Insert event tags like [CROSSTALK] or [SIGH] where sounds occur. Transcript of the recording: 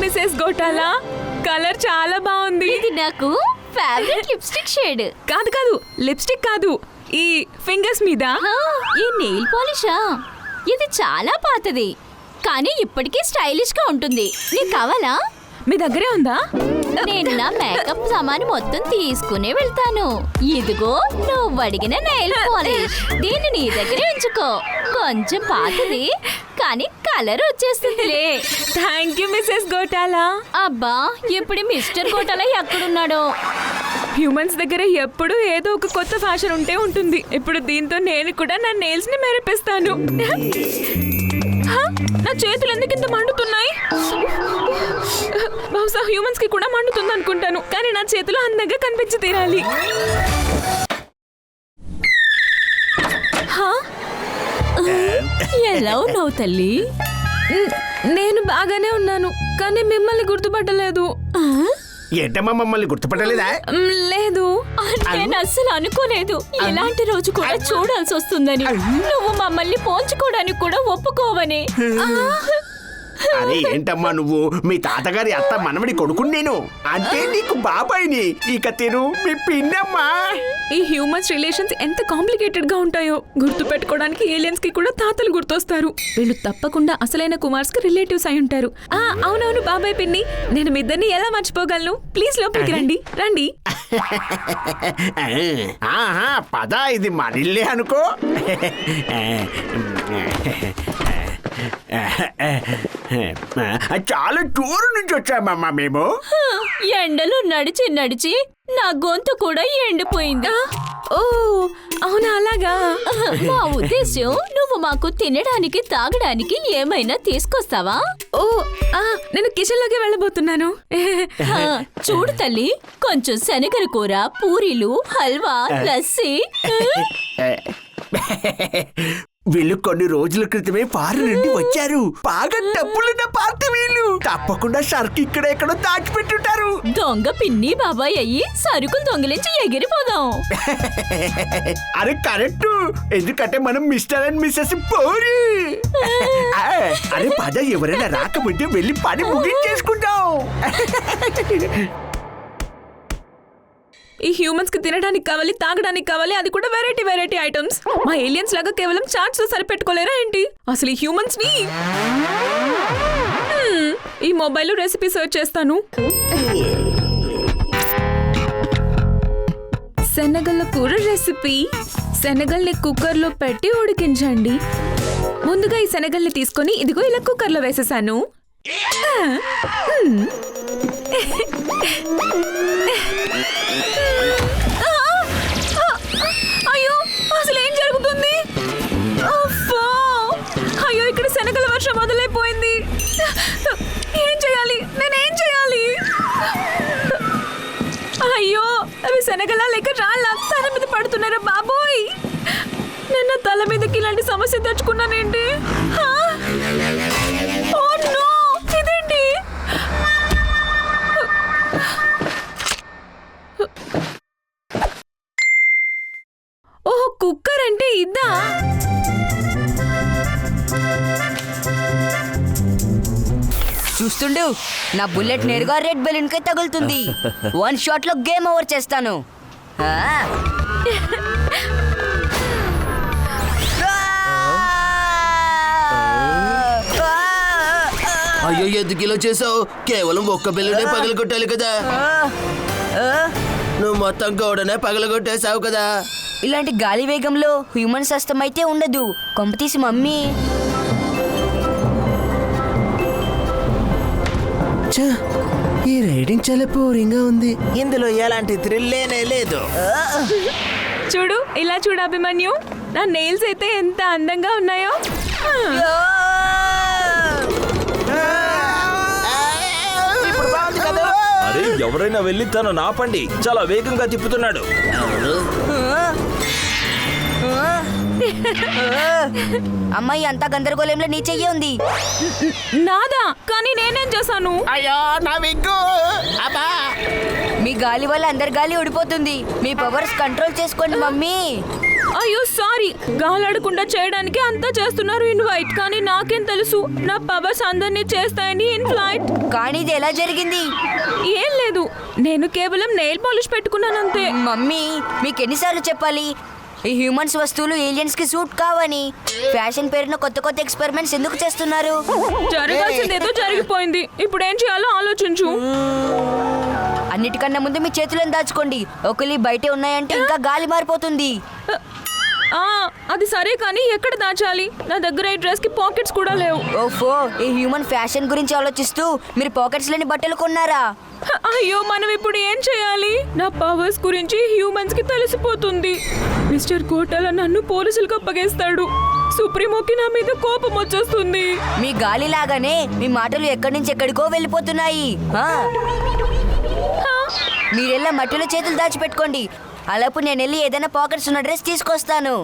Mrs ghotala colour చాలా బాగుంది. ఇది నాకు ఫేవరెట్ లిప్స్టిక్ షేడ్ కాదు కాదు లిప్స్టిక్ కాదు. ఈ ఫింగర్స్ మీద. ఈ నెయిల్ పాలిషా ఇది చాలా పాతది కానీ ఇప్పటికీ స్టైలిష్గా ఉంటుంది. నీకు కావాలా? మీ దగ్గరే ఉందా? నేను నా మేకప్ సామాను మొత్తం తీసుకునే వెళ్తాను. ఇదిగో నువ్వు అడిగిన నెయిల్ పాలిష్ దీన్ని నీ దగ్గరే ఉంచుకో. కొంచెం పాతది కానీ కలర్ వచ్చేస్తుందిలే థ్యాంక్ యూ మిసెస్ గోటాలా. అబ్బా ఇప్పుడు మిస్టర్ కోటల ఎక్కడున్నాడో? హ్యూమన్స్ దగ్గర ఎప్పుడు ఏదో ఒక కొత్త ఫ్యాషన్ ఉంటే ఉంటుంది. ఇప్పుడు దీంతో నేను కూడా నా నెయిల్స్ని మెరిపిస్తాను. హ? నా చేతులు ఎందుకు ఇంత మండుతున్నాయి? బహుశా హ్యూమన్స్కి కూడా మండుతుంది అనుకుంటాను. కానీ నా చేతులు అందంగా కనిపించి తీరాలి. హ? [LAUGHS] ఎలా ఉన్నావు తల్లి? నేను బాగానే ఉన్నాను కానీ మిమ్మల్ని గుర్తుపట్టలేదు. ఏంటమ్మా మమ్మల్ని గుర్తుపట్టలేదా? లేదు. నేను అస్సలు అనుకోలేదు. ఇలాంటి రోజు కూడా చూడాల్సి వస్తుందని నువ్వు మమ్మల్ని పోల్చుకోవడానికి కూడా ఒప్పుకోవని. అరే ఏంటమ్మా నువ్వు? మీ తాతగారి అత్త మనవడి కొడుకుని నేను. అంటే నీకు బాబాయిని. ఇక తిను మీ పిన్నమ్మా. ఈ హ్యూమన్స్ రిలేషన్స్ ఎంత కాంప్లికేటెడ్గా ఉంటాయో. గుర్తు పెట్టుకోవడానికి ఏలియన్స్కి కూడా తాతలు గుర్తొస్తారు. వీళ్ళు తప్పకుండా అసలైన కుమార్స్కి రిలేటివ్స్ అయి ఉంటారు. ఆ అవునవును బాబాయ్ పిన్ని. నేను మీ ఇద్దరిని ఎలా మర్చిపోగలను? ప్లీజ్ లోపలికి రండి. రండి. ఆహా పద ఇది మరిల్లే అనుకో. చాలా దూరం నుంచి వచ్చామమ్మా మేము. ఎండలో నడిచి నడిచి నా గొంతు కూడా ఎండిపోయింది. ఓ అవునా అలాగా? మా ఉద్దేశం నువ్వు మాకు తినడానికి తాగడానికి ఏమైనా తీసుకొస్తావా? ఓ ఆ నేను కిచెన్లోకి వెళ్ళబోతున్నాను చూడు తల్లి కొంచెం శనగల కూర పూరీలు హల్వా లస్సీ [LAUGHS] వీళ్ళు కొన్ని రోజుల క్రితమే పారు నుండి వచ్చారు. బాగా డబ్బులున్న పార్టీ వీళ్ళు. తప్పకుండా సరుకు ఇక్కడ ఎక్కడో దాచిపెట్టుంటారు. దొంగ పిన్ని బాబాయ్ అయ్యి సరుకులు దొంగిలించి ఎగిరిపోదాం. [LAUGHS] అరే కరెక్ట్. ఎందుకంటే మనం మిస్టర్ అండ్ మిస్సెస్ పోరి. [LAUGHS] అరే పద ఎవరైనా రాకముందే వెళ్ళి పని ముగించేసుకుంటాం ఈ హ్యూమన్స్కి తినడానికి కావాలి తాగడానికి కావాలి అది కూడా వెరైటీ వెరైటీ ఐటమ్స్ మా ఏలియన్స్ లాగా కేవలం చాట్స్తో సరిపెట్టుకోలేరా ఏంటి? అసలు ఈ హ్యూమన్స్ని? ఈ మొబైల్ రెసిపీ సర్చ్ చేస్తాను. శనగల కూర రెసిపీ శనగల్ని కుక్కర్లో పెట్టి ఉడికించండి. ముందుగా ఈ శనగల్ని తీసుకొని ఇదిగో ఇలా కుక్కర్లో వేసేసాను. శనగల లేక రాళ్ళ తల మీద పడుతున్నారా బాబోయ్? నిన్న తల మీదకి ఇలాంటి సమస్య తెచ్చుకున్నానేంటి? చూస్తుండు నా బుల్లెట్ నేరుగా రెడ్ బెలూన్కి తగులుతుంది. [LAUGHS] వన్ షాట్లో గేమ్ ఓవర్ చేస్తాను! అయ్యో ఎందుకు ఇలా చేసావు? కేవలం ఒక్క బిల్లునే పగలగొట్టాలి కదా. నువ్వు మొత్తం గోడనే పగలగొట్టేశావు కదా. ఇలాంటి గాలి వేగంలో హ్యూమన్ సస్తం అయితే ఉండదు. కొంపతీసి మమ్మీ. ఈ రైడింగ్ చాలా బోరింగ్ ఉంది. ఇందులో ఎలాంటి థ్రిల్లేనే లేదు. చూడు ఇలా చూడు అభిమన్యు. నా నెయిల్స్ అయితే ఎంత అందంగా ఉన్నాయో. ఇప్పుడు బాగుంది కదా? అరే ఎవరైనా వెళ్ళి తను నాపండి. చాలా వేగంగా తిప్పుతున్నాడు. అమ్మాయి అంతా గందరగోళంలో నీ చెయ్యి ఉంది. నాదా కానీ నేనేం చేశాను? అయ్యో నా విగ్గు! అబ్బా! మీ గాలి వల్ల అందరి గాలి ఊడిపోతుంది. మీ పవర్స్ కంట్రోల్ చేసుకోండి మమ్మీ. అయ్యో సారీ. గాలాడకుండా చేయడానికి అంతా చేస్తున్నారు ఇన్ వైట్ కానీ నాకేం తెలుసు. నా పవర్స్ అందరినీ చేస్తాయని ఇన్ ఫ్లైట్ కానీ ఇది ఎలా జరిగింది? ఏం లేదు. నేను కేవలం నెయిల్ పాలిష్ పెట్టుకున్నాను అంతే. మమ్మీ మీకు ఎన్నిసార్లు చెప్పాలి? ఈ హ్యూమన్స్ వస్తువులు ఏలియన్స్కి సూట్ కావని. ఫ్యాషన్ పేరున కొత్త కొత్త ఎక్స్పెరిమెంట్స్ ఎందుకు చేస్తున్నారు? జరగాల్సింది ఏదో జరిగిపోయింది. ఇప్పుడు ఏం చేయాలో ఆలోచించు. అన్నిటికన్నా ముందు మీ చేతులను దాచుకోండి. ఒకలి బయటే ఉన్నాయంటే ఇంకా గాలి మారిపోతుంది. అది సరే కానీ ఎక్కడ దాచాలి? నా దగ్గర ఈ డ్రెస్కి పాకెట్స్ కూడా లేవు. ఓఫో ఈ హ్యూమన్ ఫ్యాషన్ గురించి ఆలోచిస్తూ మీరు పాకెట్స్ లేని బట్టలు కొన్నారా? అయ్యో మనం ఇప్పుడు ఏం చేయాలి? నా పవర్స్ గురించి హ్యూమన్స్కి తెలిసిపోతుంది. మిస్టర్ కోటల నన్ను పోలీసులకు అప్పగేస్తాడు. సుప్రీమోకి నా మీద కోపం వచ్చేస్తుంది. మీ గాలి లాగానే మీ మాటలు ఎక్కడి నుంచి ఎక్కడికో వెళ్ళిపోతున్నాయి. మీరెల్లా మట్టిలో చేతులు దాచిపెట్టుకోండి. అలాపు నేను వెళ్ళి ఏదైనా పాకెట్స్ ఉన్న డ్రెస్ తీసుకొస్తాను.